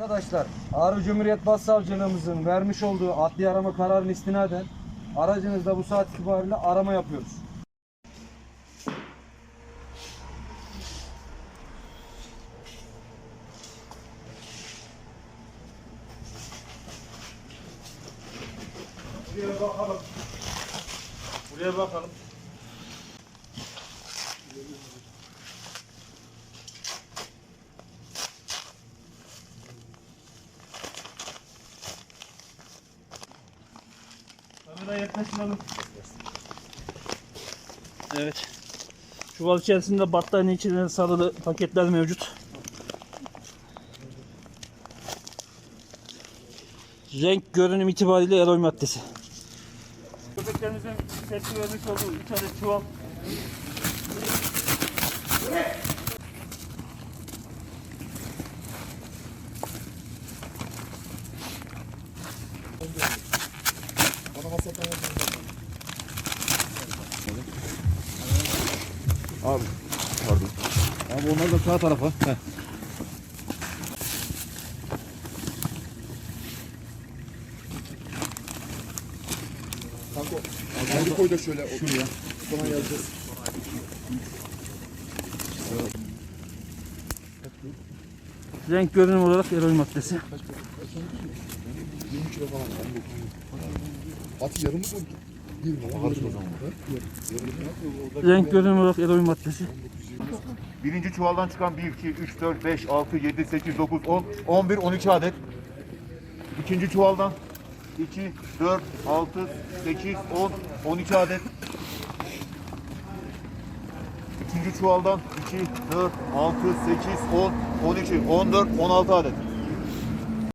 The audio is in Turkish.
Arkadaşlar Ağrı Cumhuriyet Başsavcılığımızın vermiş olduğu adli arama kararını istinaden aracınızda bu saat itibariyle arama yapıyoruz. Buraya bakalım. Buraya bakalım. Kamera yaklaşmayalım. Evet. Çuval içerisinde battaniye içinde sarılı paketler mevcut. Renk görünüm itibariyle eroy maddesi. Köpeklerimizin tepki vermiş olduğu 3 adet çuval. Abi pardon. Abi onlar da sağ tarafa. Heh. Kanka, abi koy da şöyle. Şuraya. Sonra yazacağız. Renk görünüm olarak eroy maddesi. 20 kilo falan. At yarımı koy. Bir mi? Bakarız o zaman. Renk görünüm olarak eroy maddesi. Birinci çuvaldan çıkan 1, 2, 3, 4, 5, 6, 7, 8, 9, 10, 11, 12 adet. İkinci çuvaldan 2, 4, 6, 8, 10, 12 adet. İkinci çuvaldan 2, 4, 6, 8, 10, 12, 14, 16 adet.